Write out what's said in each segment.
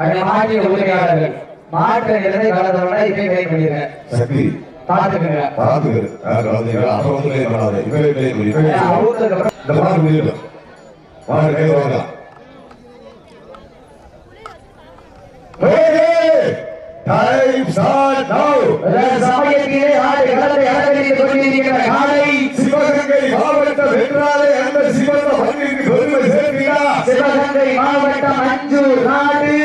அந்த மாட்டின் உரிமையாளர்கள் மாற்ற இடத்தை கலந்தவன இப்ப கை பண்ணிருங்க. சக்தி. பாத்துக்கங்க பார்த்துக்கிறது அறுபதுலேயே பண்ணாத. இப்பவே அவுத்ததுக்கு அப்புறம் இந்த மாடு முடியட்டும் மாடு கை வாங்கலாம் டைம் ஸ்டார்ட் நவ சமயத்திலே கொண்டிருக்கிற காலை. சிவகங்கை மாவட்டம் வென்றாலே அந்த சிவந்த மண்ணிற்கு பெருமை சேர்க்கிறார் சிவகங்கை மாவட்டம் அஞ்சூர் நாடு.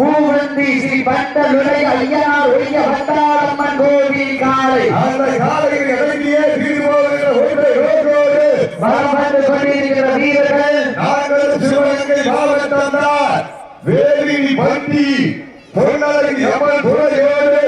பூவந்தி ஸ்ரீ பண்டலுடைய ஐயனார் ஒய்ய பண்டாரம்மன் கோவில் காலை. அந்த காலையில் இறங்கியே தீர்வோகிற ஒன்றை நோக்கோடு வலம் வந்து கொண்டிருக்கிற வீரர்கள். நாங்கள் சிவகங்கை மாவட்டம் தான் வேலி பட்டி பொன்னழகி அம்மன் துறையோடு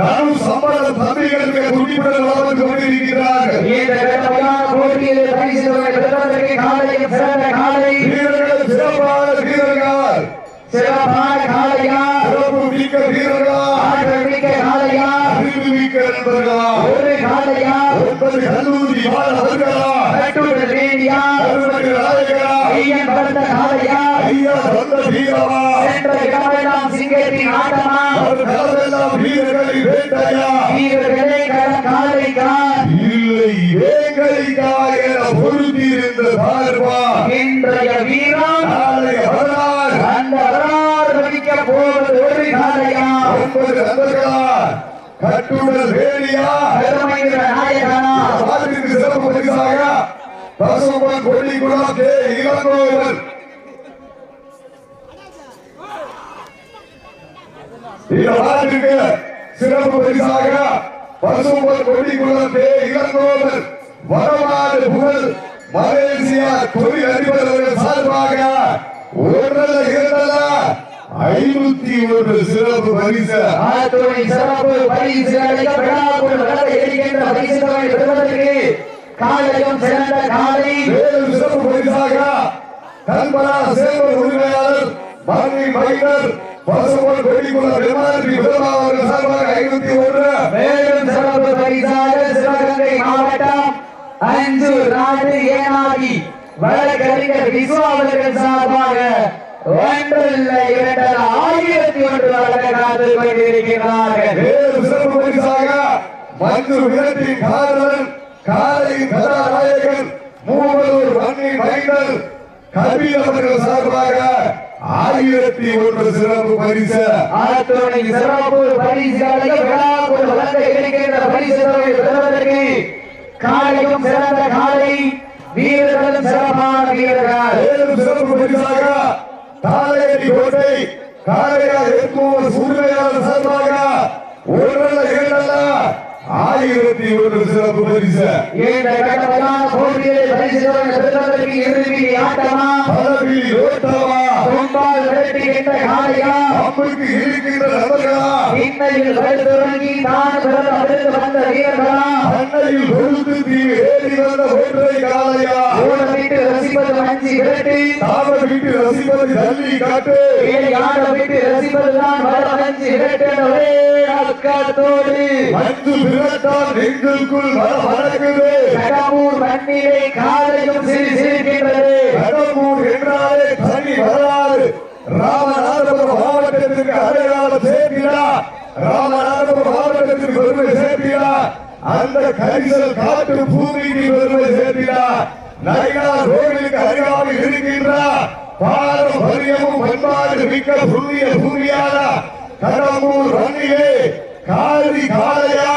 தனு சம்பளம் தம்பிகளுக்கு குடிப்படல் வளர்ந்து கொண்டிருக்கிறார்கள். இந்த கடுமையான போட்டியிலே பரிசு தொகை பெறுவதற்கு காலையும் சிறந்த காலை. வீரர்கள் சிறப்பான வீரர்கள். சிறப்பான காலையா சிறப்பு மிக்க வீரர்கள் ஆற்றல் மிக்க காலையா அறிவு மிக்க நண்பர்களா ஒரு காலையா ஒன்பது கல்லூரி மாணவர்களா கட்டுடல் வேண்டியா கருமணி நாயகரா ஐயன் வளர்ந்த காலையா ஐயா சொந்த வீரமா சென்ற இடமெல்லாம் சிங்கத்தின் ஆட்டமா வீரர்களை வேட்டையா வீரர்களே காலைக்கா இல்லை வேங்கைக்கா என பார்வா இன்றைய வீரம் நாளை வரலாறு அந்த வரலாறு வகிக்க போவது ஒரு காலையா ஒன்பது நண்பர்களா கட்டுடல் வேலியா? நாயகனா? பாட்டிற்கு சிறப்பு பரிசாக பசுமன் கொல்லிக்குளம் கே. இளங்கோவன். பாட்டிற்கு சிறப்பு பரிசாக பசுமன் கொல்லிக்குளம் கே. இளங்கோவன். வடநாடு புகழ் மலேசியா தொழில் அதிபர் அவர்கள் சார்பாக ஒன்றல்ல இரண்டல்ல ஐநூத்தி ஒன்று சிறப்பு பரிசு. சிறப்பு பரிசு காலையும் சிறந்த காலை. சிறப்பு பரிசாக கல்பனா சேவர் உரிமையாளர் மரணி மைனர் பசுமன் கொடிக்குள விமானி விதமா அவர்கள் சார்பாக ஐநூத்தி ஒன்று. மேலும் சிறப்பு பரிசாக சிவகங்கை மாவட்டம் அஞ்சு நாடு ஏனாதி வழக்கறிஞர் விஸ்வா அவர்கள் சார்பாக ஒன்றல்ல இரண்டல்ல ஆயிரத்தி ஒன்று வழக்க காத்து கொண்டிருக்கிறார்கள். சிறப்பு பரிசாக மஞ்சு விரட்டின் காதலன் காலையின் கதாநாயகன் மூவலூர் மண்ணி மைனர் கபீர் அவர்கள் சார்பாக ஆயிரத்தி ஒன்று சிறப்பு பரிசு. ஆத்துணை சிறப்பு பரிசுகளை விழாக்குள் வளர்ந்த இருக்கின்ற பரிசு தொகை பெறுவதற்கு காலையும் சிறந்த காலை வீரர்களும் சிறப்பான வீரர்கள். சிறப்பு பரிசாக தாளையடி கோட்டை காளையார் எட்மூர் சூழ்நிலையாளர் சார்பாக ஒன்றல்ல இரண்டல்ல ஆயிரத்தி ஒன்று சிறப்பு பரிசு. பதவி ஓட்டவா தும்பால் விரட்டுகின்ற காளையா அம்புக்கு இருக்கின்ற நபர்களா? இன்னையில் வருதுறங்கி தான் பிறந்த அடுத்து வந்த வீரர்களா? அன்னையில் கொழுந்து தீவு ஏறி வந்த ரசிப்பது மஞ்சி விரட்டு தாமர் வீட்டு ரசிப்பதை தள்ளி காட்டு. ஆட விட்டு ரசிப்பதுதான் வர மஞ்சி விரட்டு ஒரே அக்கத்தோடு மஞ்சு விரட்டால் நெஞ்சுக்குள் வர வணங்குது. கடம்பூர் மண்ணிலே காலையும் சிறு சிரிக்கின்றது. கடம்பூர் என்றாலே தனி வரலாறு. ராமநாதபுரம் மாவட்டத்திற்கு அடையாளம் சேர்க்கிறார் ராமநாதபுரம் மாவட்டத்திற்கு பெருமை சேர்க்கிறார் அந்த கரிசல் காட்டு பூமிக்கு பெருமை சேர்க்கிறார் நயினார் கோவிலுக்கு அருகாமையில் இருக்கின்றார். பாரம்பரியமும் பண்பாடு மிக்க புண்ணிய பூமியான கடம்பூர் வன்னியே காரி காளையா.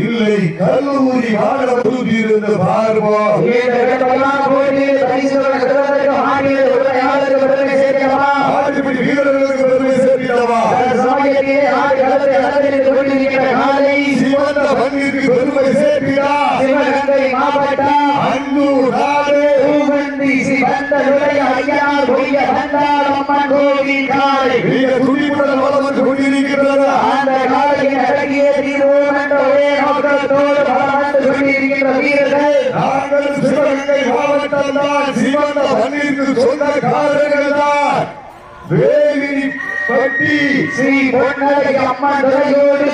இல்லை கல்லூரி மாணவர் இருந்து பார்ப்போம் இந்த கட்டமையான போட்டியிலே பரிசு பெறுவதற்கு மாநில உரிமையாளருக்கு பெருமை சேர்க்கவா ஆட்டுப்பிடி வீரர்களுக்கு பெருமை சேர்க்கிறவா சமயத்திலே ஆடு களத்தை அலங்கரித்துக் கொண்டிருக்கின்ற காலை சிவந்த மண்ணிற்கு பெருமை சேர்க்கிறா சிவகங்கை மாவட்டம் அன்னூர் நாடு பூவந்தி ஸ்ரீ பந்தலுடைய ஐயனார் பொய்ய பந்தாரம்மன் கோவில் காலை மிக துடிப்புடன் வளர்ந்து கொண்டிருக்கிறது அந்த காலையின் அழகிய தீர்வோம் என்ற ஒரே நோக்கத்தோடு வீரர்கள். நாங்கள் சிவகங்கை மாவட்டம் தான் சிவந்த தான். பட்டி ஸ்ரீ அம்மன் துறையோடு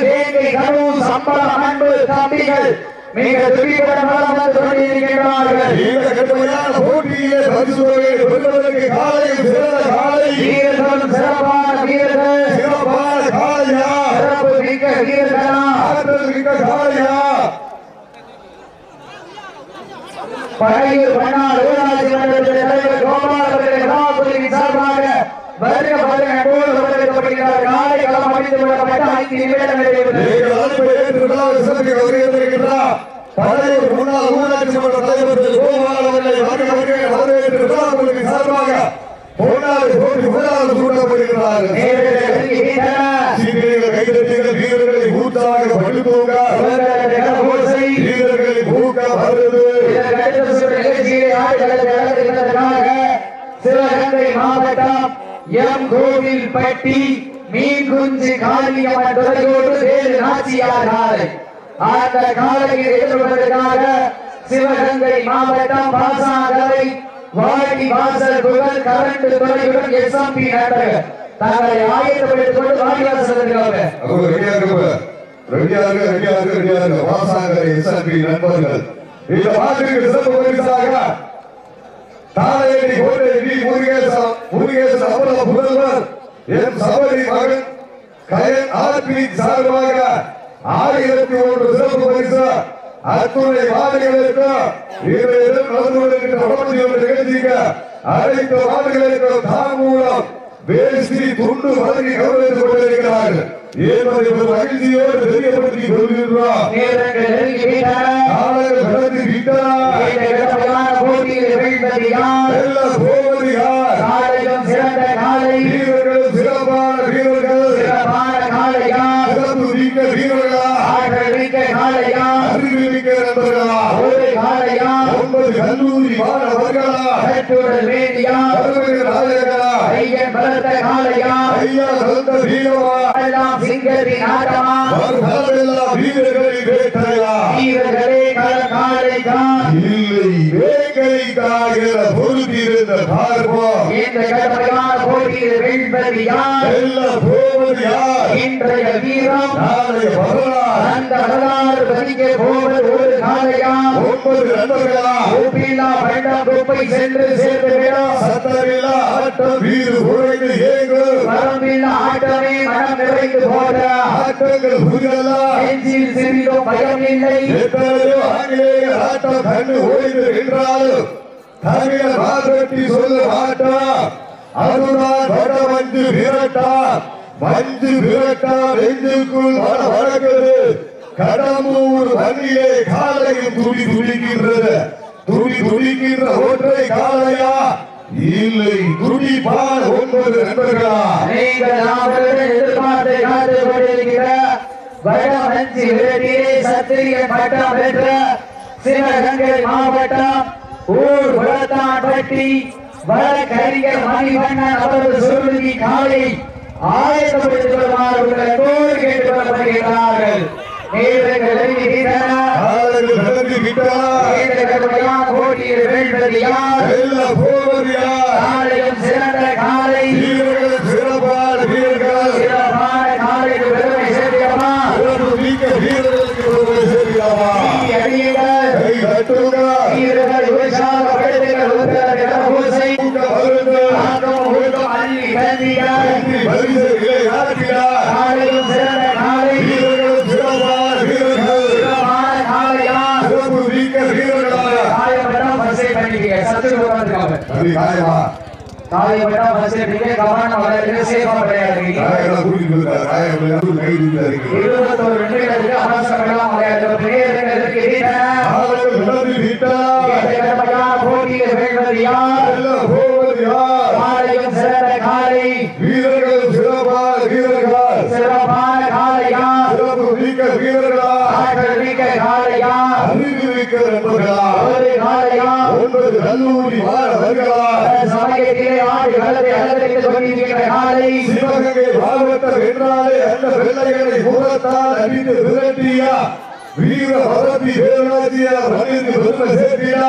சம்பளம் அன்பு தம்பிகள். மிக துடிக்கடமான தொடங்கியிருக்கிறார்கள் இந்த கடுமையான போட்டியை பரிசுகளை பெறுவதற்கு காலை சிறந்த காலை. வீரர்கள் சிறப்பான வீரர்கள். சிறப்பான காலையா? சிறப்பு மிக்க வீரர்களா? ஆற்றல் மிக்க காலையா? பழையூர் மன்னார் ஊராட்சி மன்ற தலைவர் கோபால் அவர்களை சார்பாக வருக வருக அன்போடு வரவேற்கப்படுகிறார்கள் நாளை களம் ஐந்து நிமிடம் நிறைவு பழையூர் முன்னாள் ஊராட்சி மன்ற தலைவர் கோபால் அவர்களை வருக வருக சார்பாக பொன்னாடு போட்டி முதலாவது சூட்டப்படுகிறார்கள் சீக்கிரங்கள் கைதட்டிகள் வீரர்களை ஊற்றாக படுத்துவோங்க வீரர்களை வருது சிவகங்கை மாவட்டம் எம் மீன்குஞ்சு மீன் குஞ்சு வேறு நாச்சியார் அந்த காலையில் எதிர்கொள்வதற்காக சிவகங்கை மாவட்டம் பாசாங்கரை வாடி வாசல் புகழ் கரண்ட் துறையுடன் எஸ்எம்பி நண்பர்கள். தங்களை ஆயத்தப்படுத்திக் கொண்டு வாடிவாசல் இருக்கிறாங்க அவங்க ரெடியா வாசாங்கரை எஸ்ஆர்பி நண்பர்கள். இந்த பாட்டுக்கு சிறப்பு பரிசாக தாளையடி கோட்டை முருகேசன் முருகேசன் அவ்வளவு புதல்வர் என் சபரி மகன் கயன் ஆர்பி சார்பாக ஆயிரத்தி ஒன்று சிறப்பு பரிசு அத்துணை இன்றைய தினம் நடந்து கொண்டிருக்கின்ற வளர்ச்சி ஒன்று நிகழ்ச்சிக்கு அனைத்து வாதிகளுக்கு தான் மூலம் வேஷ்டி துண்டு வழங்கி கௌரவித்துக் கொண்டிருக்கிறார்கள். என்பதை ஒரு மகிழ்ச்சியோடு தெரியப்படுத்தி கொள்கின்றோம். நாளைகள் கடந்து விட்டார் போட்டியில் வெல்வது யார் வெல்ல போவது யார் காலையும் சிறந்த காலை வீரர்கள் சிறப்பான வீரர்கள் சிறப்பான காளையா சிறப்பு மிக்க வீரர்களா ஆற்றல் மிக்க காளையா அறிவு மிக்க நண்பர்களா ஒரு காளையா ஒன்பது கல்லூரி மாணவர்களா கட்டுடல் வேண்டியா கருவக நாயகரா ஐயன் பலத்த காளையா ஐயா கலந்த வீரமா? எல்லாம் சிங்கத்தின் ஆட்டமா வருகளெல்லாம் வீரர்களை வேட்டையா? வீரர்களே கள காளைக்கா இல்லை வேங்கைக்காக பொறுத்திருந்த பார்ப்போம் இந்த கடமையான போட்டியில் வெல்வது யார்? வெல்ல போவது யார்? இன்றைய வீரம். நாளைய வரலாறு. அந்த வரலாறு பதிக்க போவது ஒரு காளையா? ஒன்பது நண்பர்களா உப்பில்லா பண்டம் குப்பை சென்று சேர்ந்து ஆட்டம் வீடு உழைந்து ஏங்கு. வரம்பில்லா ஆட்டமே மனம் நிறைந்து போட ஆட்டங்கள் புதிதல்லா நெஞ்சில் சிறிதும் பயம் இல்லை எத்தனையோ ஆங்கிலேய ஆட்டம் கண்டு ஓய்ந்து நின்றாலும் தமிழ மாதட்டி சொல்ல மாட்டா அதுதான் வட மஞ்சு விரட்டா. வந்து விரட்டார் நெஞ்சுக்குள் வர வழங்குது. கடம்பூர் வண்டியே காலையில் துடி துடிக்கின்றது. துடி துடிக்கின்ற ஒற்றை காலையா இல்லை துடிப்பால் ஒன்பது நண்பர்களா? நீங்கள் நாவலுடன் எதிர்பார்த்து காத்து கொண்டிருக்கிற வடமஞ்சி விரட்டியே சத்திரியன் பட்டம் பெற்ற சிவகங்கை மாவட்டம் ஊர் குளத்தான்பட்டி வழக்கறிஞர் மணிவண்ணன் அவரது சொல்லுகி காலை ஆயத்தப்படுத்திக் கொள்ளுமாறு கோரி கேட்டுக் கொள்ளப்படுகிறார்கள் நேரங்கள் நெருங்குகின்றன. காலையில் நடந்து விட்டார் இந்த கடுமையான போட்டியில் வெல்வது யார் வெல்ல போவது யார் காலையும் சிறந்த காலை வீரர்கள் சிறப்பான வீரர்கள் சிறப்பான காலைக்கு பெருமை சேர்க்கிறமா சிறப்பு மிக்க வீரர்களுக்கு ஒருவரை சேர்க்கிறாமா அடியுங்கள் கை தட்டுங்கள் வீரர்கள் உற்சாகப்படுத்துங்கள் உங்கள் கடவுசை ஊக்க வருங்கள் ஆக்கம் ஒழுக்கம் அள்ளி கல்விகள் வெற்றி பரிசு இலை ஆற்றினார் காலையும் சிறந்த காலை வீரர்கள் சிறப்பான வீரர்கள் சிறப்பான காலையா சிறப்பு மிக்க வீரர்களாக காயப்பட்டா பரிசை பண்ணிக்க சத்து உட்காந்துருக்காங்க அது காயமா காயப்பட்டா பரிசை பண்ணிக்க கவனம் வளர்ந்து சேஃபா விளையாடுறீங்க. காயெல்லாம் கூட்டிட்டு போயிருக்காரு காயம் விளையாட்டு கை தூக்கி இருபத்தோரு நிமிடங்களுக்கு அவசரமெல்லாம் விளையாடுற பிளேயர்களுக்கு காலையில் நடந்து விட்டார் கடமையான போட்டியில் வெல்வது யார்? வெல்ல போவது யார்? காலையும் சிறந்த காலை. வீரர்கள் சிறப்பான வீரர்கள் சிறப்பான காலையா? சிறப்பு மிக்க வீரர்களா ஆற்றல் மிக்க காலையா? அறிவு நண்பர்களா ஒரு காலையா ஒன்பது கல்லூரி மாணவர்களா? சமயத்திலே ஆடு களத்தை அலங்கரித்துக் கொண்டிருக்கிற காலை சிவகங்கை மாவட்டம் என்றாலே அந்த வெள்ளைகளை முகத்தால் அடித்து விரட்டியா? வீர பரப்பி வேலாதியா மனித பெருமை சேர்த்தியா?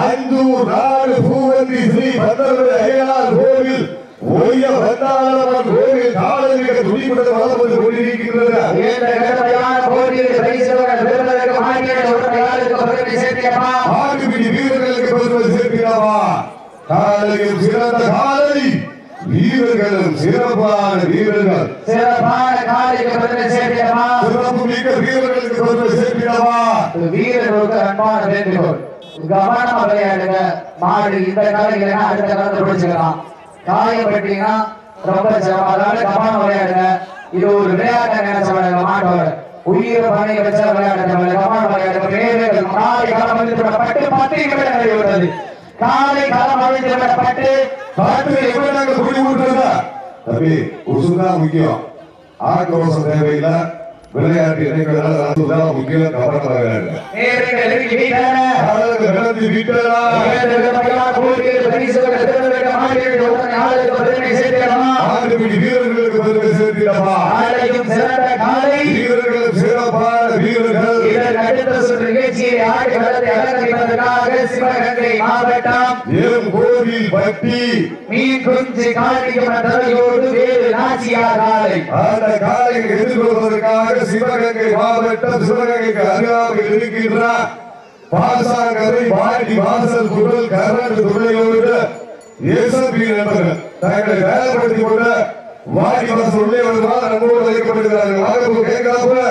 அஞ்சூர் நாடு பூவந்தி ஸ்ரீ பந்தருடைய அய்யனார் கோவில் ஒய்ய வந்தாளவன் கோவில் காலமிக துடிப்புடன் வளம் வந்து பெருமை சேர்க்கிறமா ஆடுபிடி வீரர்களுக்கு பெருமை சேர்க்கிறாவா? காலையில் சிறந்த காலை வீரர்களும் சிறப்பான வீரர்கள். சிறப்பான காலைக்கு பதிலை சேர்க்கிறமா சிறப்பு மிக்க வீரர்களுக்கு பெருமை சேர்க்கிறவா? வீரர்களுக்கு அன்பான வேண்டுகோள் கவனமா விளையாடுங்க? மாடு இந்த காலையில அடுத்த காலத்துல பிடிச்சுக்கலாம். காயப்பட்டீங்கன்னா ரொம்ப சிரமம் அதனால கவனம் விளையாடுங்க. இது ஒரு விளையாட்டை நினைச்சவங்க மாட்டோட? உயிரை பணி வச்ச விளையாடுறவங்க கவனம் விளையாடுங்க வீரர்கள் காலை களம் அமைந்து விடப்பட்டு பத்து நிமிடம் நடைபெறுகிறது காலை களம் அமைந்து விடப்பட்டு பாட்டு எப்படி நாங்க குடி விட்டுறதா தம்பி உசுதான் முக்கியம். ஆக்ரோஷம் தேவையில்லை. விளையாட்டு முக்கியம் வீரர்களுக்கு பெருமை சேர்க்கிறவா வீரர்களும் சிறப்பான வீரர்கள் ஏறும் கோவில் பட்டி? அந்த காலையை எதிர்கொள்வதற்காக சிவகங்கை மாவட்டம் சிவகங்கைக்கு அருகாமையில் இருக்கின்ற பாசாங்கரை வாடி வாசல் குடல் கரண்ட் துணையோடு எஸ்எம்பி நண்பர்கள் தங்களை வேலைப்படுத்திக் கொண்டு வாடி வாசல் உள்ளே வருமாறு நம்மோடு வைக்கப்படுகிறார்கள் வாங்க கேட்கலாம்ல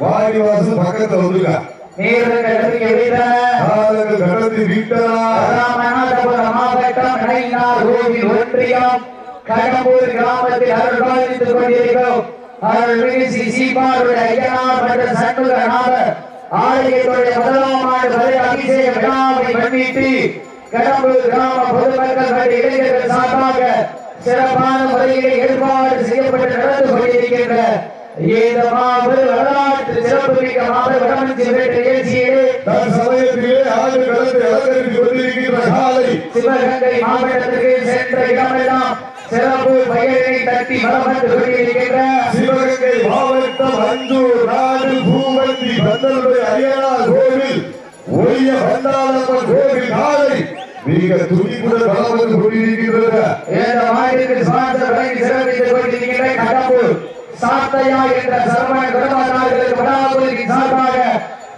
வாடி வாசல் பக்கத்துல வந்துங்க கடத்தி ஒன்றியம் கடம்பூர் கிராமத்தில் அருள்பாலித்துக் கொண்டிருக்கிறோம் ஐயனார் மன்ற சண்முகநாதர் ஆலயத்துடைய முதலாம் ஆண்டு அபிஷேக விழாவை முன்னிட்டு கடம்பூர் கிராம பொதுமக்கள் மற்றும் இளைஞர்கள் சார்பாக சிறப்பான முறையிலே ஏற்பாடு செய்யப்பட்டு நடந்து கொண்டிருக்கின்ற இந்த மாபெரும் வரலாற்று சிறப்பு மிக்க மாபெரும் வடமஞ்சி வேட்டை நிகழ்ச்சியிலே தன் சமயத்திலே ஆண்டு களத்தை அலங்கரித்துக் கொண்டிருக்கின்ற காலை சிவகங்கை மாவட்டத்திற்கு சென்ற இடமெல்லாம் சிறப்பு பெயரை தட்டி வளம் வந்து கொண்டிருக்கின்ற சிவகங்கை மாவட்டம் அஞ்சூர் நாடு பூவந்தி பந்தலுடைய அய்யனார் கோவில் ஒய்ய வந்தாளம்மன் கோவில் காலை துடிப்புடன் வளம் வந்து கொண்டிருக்கின்றது இந்த மாநிலத்தில் ஸ்பான்சர் வழங்கி சிறப்பித்துக் கொண்டிருக்கின்ற கடம்பூர் சாத்தையா என்ற சர்வன் குடும்பத்தார்களுக்கு விழாக்குழுவின் சார்பாக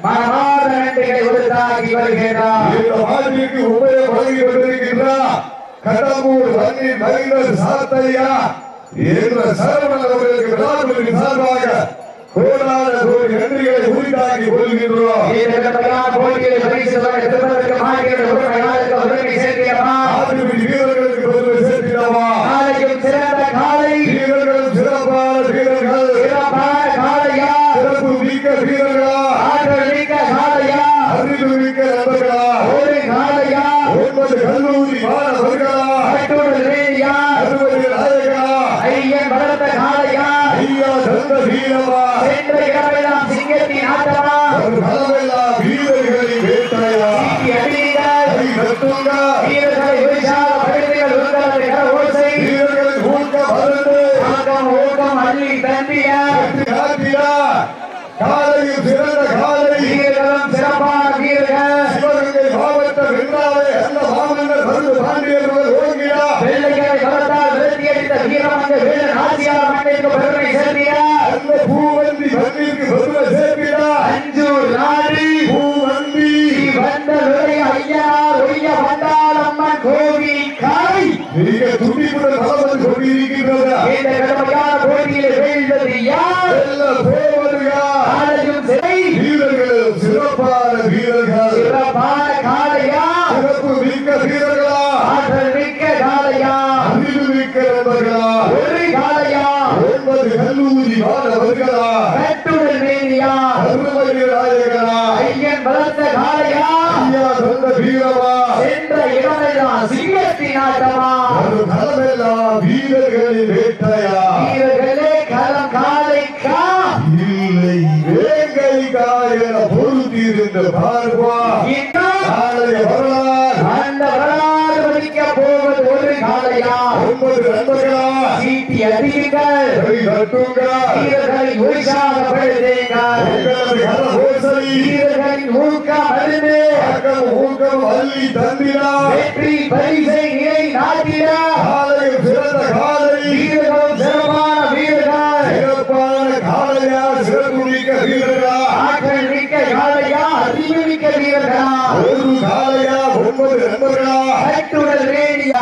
மனமார்ந்த நன்றிகளை உறுத்தாக்கி வருகிறார் இந்த மாதிரிக்கு உபய வழங்கி கொண்டிருக்கின்றார். கடம்பூர் வன்னி மைனர் சாத்தையா என்ற சரவணன் அவர்களுக்கு விழாக்குழுவின் சார்பாக கோடான கோடி நன்றிகளை உரித்தாக்கி கொள்கின்றோம். சேர்க்கிறமா வீரர்களுக்கு பெருமை சேர்க்கிறவா நாளைக்கும் சிறந்த காலை. வீரர்கள் சிறப்பான வீரர்கள். சிறப்பான காலையா? சிறப்பு மிக்க வீரர்களா? ஆற்றல் மிக்க காலையா? அறிவு மிக்க நண்பர்களா ஒரு காலையா ஒன்பது கல்லூரி மாணவர்களா கட்டுடல் வேலியா அறுபது நாயகா ஐயன் வளர்த்த காலையா ஐயா தந்த வீரமா சென்ற சிங்கத்தின் ஆட்டமா ஒரு களமெல்லாம் வீரர்களின் வேட்டையா சீட்டி அடியுங்கள் கை தட்டுங்க வீரர்களை உற்சாகப்படுத்துங்கள் உங்களது கர ஓசை வீரர்களின் ஊக்கம் அருந்து ஆக்கம் ஊக்கம் அள்ளி தம்பிய வெற்றி காட்டியா காலையில் சிறந்த காலை வீரர்களும் சிறப்பான வீரர்கள் சிவகங்கை மாவட்டம் வென்றாலே அந்த மாமன்னர் மருந்து பாண்டியர்கள் ஓங்கியா வெள்ளைகளை வளர்த்தால் விரட்டியடித்த வீரமங்க வீரன் ஆசியார் மண்ணிற்கு பெருமை சேர்த்திய அந்த பூவந்தி மண்ணிற்கு பெருமை சேர்க்கிறார் அஞ்சூர் நாடு பூவந்தி ஸ்ரீ வந்த நுரை ஐயனார் ஒய்ய வந்தாளம்மன் கோவில் காலை மிக துடிப்புடன் வளர்ந்து கொண்டிருக்கின்றது இந்த கடமையான போட்டியில் வீழ்ந்தது யார் வெல்ல போவதுயா காலையும் சிறை வீரர்கள் சிறப்பான வீரர்கள் சிறப்பான காலையா சிறப்பு மிக்க வீரர்களா ஆற்றல் மிக்க காலையா அறிவு மிக்க நண்பர்களா ஒரு காலையா ஒன்பது கல்லூரி மாணவர்களா கட்டுடல் மேலியா அருமதி நாயகனா ஐயன் வளர்த்த காலையா ஐயா சொந்த வீரமா? சென்ற இடமெல்லாம் சிங்கத்தின் ஆட்டமா? களமெல்லாம் வீரர்களின் வேட்டையா? வீரர்களே களம் காலைக்கா? இல்லை வேங்கை காயன பொருத்தியிருந்த பார்வா? இன்னும் நாளைய வரலாறு அந்த வரலாறு வலிக்க போவது ஒரு காலையா? ஒன்பது நண்பர்களா? சீட்டி அடியுங்கள். கை தட்டுங்க வீரர்களை உற்சாகப்படுத்துங்கள் வீரர்களின் ஊக்கம் அருந்து ஊக்கம் அள்ளி தந்திரா வெற்றி பரிசை நிலை நாட்டிட. காலையில் சிறந்த காலை. வீரர்களும் சிறப்பான வீரர்கள். சிறப்பான காலையா? சிறப்பு மிக்க வீரர்களா? ஆற்றல் மிக்க காலையா? அறிவு மிக்க வீரர்களா? ஒரு காலையா? ஒன்பது நண்பர்களா? கட்டுடல்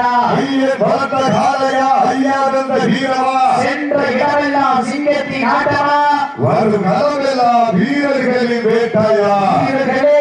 வேண்டிய வீரா ஐயன் வளர்த்த காலையா ஐயா தந்த வீரமா. சென்ற இடமெல்லாம் சிங்கத்தின் ஆட்டமா. வரும் களமெல்லாம் வீரர்களின் வேட்டாயா. வீரர்களே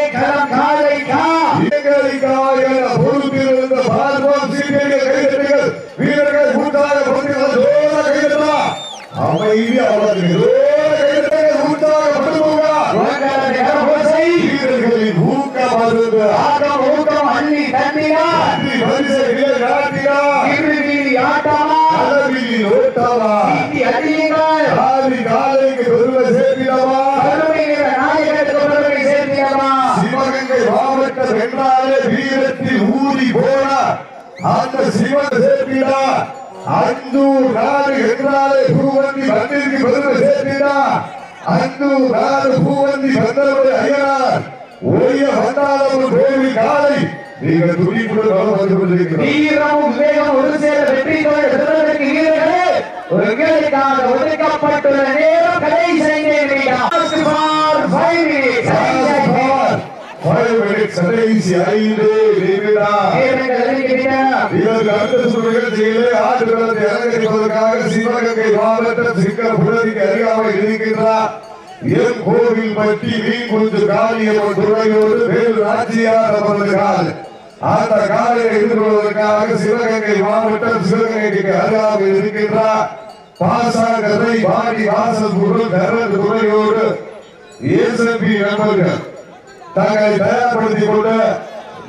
சிவகங்கை மாவட்டம் என்றாலே வீரத்தில் ஊறி போனா அந்த சிவன் சேர்த்திடா அந்தூர் நாடு என்றாலே பூவந்தி மண்ணிற்கு பெருமை சேர்த்திடா அந்தூர் நாடு பூவந்தி வந்தவரை ஐயனார் ஒய்ய வந்தாலும் கோவில் காலை நீங்கள் துணிப்புடன் வந்து கொண்டிருக்கிறோம். வீரமும் விவேகம் ஒரு சேர வெற்றி தோழர் பெறுவதற்கு வீரர்களே உங்களுக்காக ஒதுக்கப்பட்டுள்ள நேரம் நேரம் ஃபைவ் மினிட்ஸ் Five minutes, அடுத்த அலங்கரிப்பதற்காக சிவகங்கை மாவட்டம் சிங்கம் புலரிக்கு அருகாமல் இருக்கின்றார் என் கோவில் பற்றி மீன் குஞ்சு காளியம்மன் துறையோடு வேறு நாச்சியார் அவரது அந்த எதிர்கொள்வதற்காக சிவகங்கை மாவட்டம் சிவகங்கைக்கு அருகாமல் இருக்கின்றார் பாசாங்கரை பாடி வாசல் பொருள் கரண்ட் துறையோடு ஏசபி நண்பர்கள். தங்களை தயார்படுத்திக் கொண்டு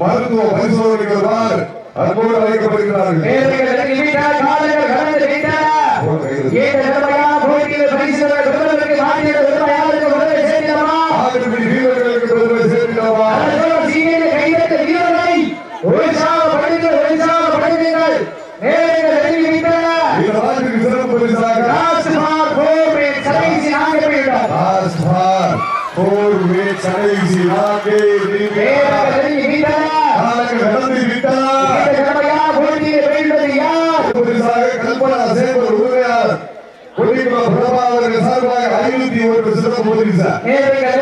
மருத்துவ பரிசோதனைகள் தான் அன்போடு அழைக்கப்படுகிறார்கள் நேரங்கள் நெருங்கிவிட்டன. காலங்கள் கடந்து விட்டன. ஏழு நிலைமையான போட்டியில் பரிசுகளை பெறுவதற்கு மாநில விருமையாளருக்கு உதவி செய்யலாமா ஆயிரத்தி வீரர்களுக்கு பெருமை சேர்க்கிறவா அதோடு சீனியர் கைதட்ட வீரர்களை உற்சாகப்படுத்துங்கள், உற்சாகப்படுத்துங்கள். நேரங்கள் நெருங்கிவிட்டன. இந்த நாட்டுக்கு சிறப்பு பரிசாக லாஸ்ட் மார்க் ஃபோர் மினிட்ஸ். கடைசி நான்கு நிமிடம். ராஜ்பார் போர் மேட்ச் கடைசி நான்கே நேரங்கள் நிமிடம். நெருங்கிவிட்டன. காலங்கள் கடந்து விட்டன இந்த நிலைமையான போட்டியில் வெல்வது யார் பரிசாக கல்பனா சேவர் உரிமையாளர் கொல்லிக்குளம் பிரபாகரன் ஐநூத்தி ஒன்று சிறப்பு பரிசா நேரங்கள்